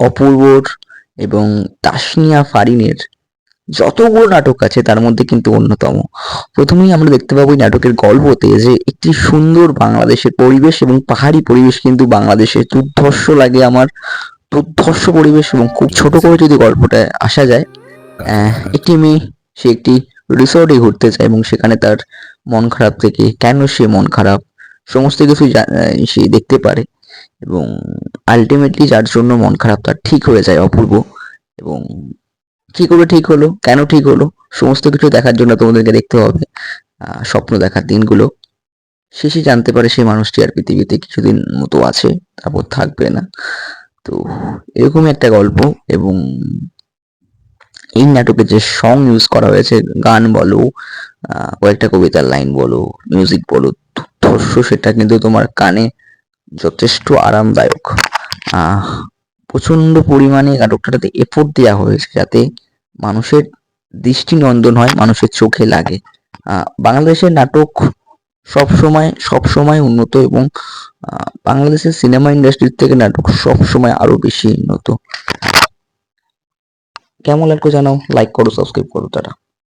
অপূর্বর এবং তাসনিয়া ফারিনের যতগুলো নাটক আছে, তার মধ্যে কিন্তু অন্যতম। প্রথমেই আমরা দেখতে পাবো নাটকের গল্পতে যে একটি সুন্দর বাংলাদেশের পরিবেশ এবং পাহাড়ি পরিবেশ কিন্তু বাংলাদেশে দুর্ধর্ষ লাগে আমার। দুর্ধর্ষ পরিবেশ এবং খুব ছোট করে যদি গল্পটা আসা যায় একটি মেয়ে, সে একটি রিসর্টে ঘুরতে যায় এবং সেখানে তার মন খারাপ থেকে কেন সে মন খারাপ, সমস্ত কিছু সে দেখতে পারে এবং আলটিমেটলি যার জন্য মন খারাপ তার ঠিক হয়ে যায় অপূর্ব। এবং কি করে ঠিক হলো? কেন ঠিক হলো? সমস্ত কিছু দেখার জন্য তোমাদেরকে দেখতে হবে। স্বপ্ন দেখার দিনগুলো। শেষে জানতে পারে সেই মানুষটি আর পৃথিবীতে কিছুদিন মতো আছে, তারপর থাকবে না। তো এরকমই একটা গল্প এবং এই নাটকে যে সং ইউজ করা হয়েছে, গান বলো কয়েকটা কবিতার লাইন বলো মিউজিক বলো, দুর্ধর্ষ, সেটা কিন্তু তোমার কানে যথেষ্ট আরামদায়ক। আহ প্রচণ্ড পরিমাণে নাটকটাতে এফোর্ট দেওয়া হয়েছে যাতে মানুষের দৃষ্টিনন্দন হয়, মানুষের চোখে লাগে। বাংলাদেশের নাটক সব সময় সব সময় উন্নত এবং বাংলাদেশের সিনেমা ইন্ডাস্ট্রির থেকে নাটক সব সময় আরও বেশি উন্নত। কেমন লাগল জানাও লাইক করো সাবস্ক্রাইব করো তারা।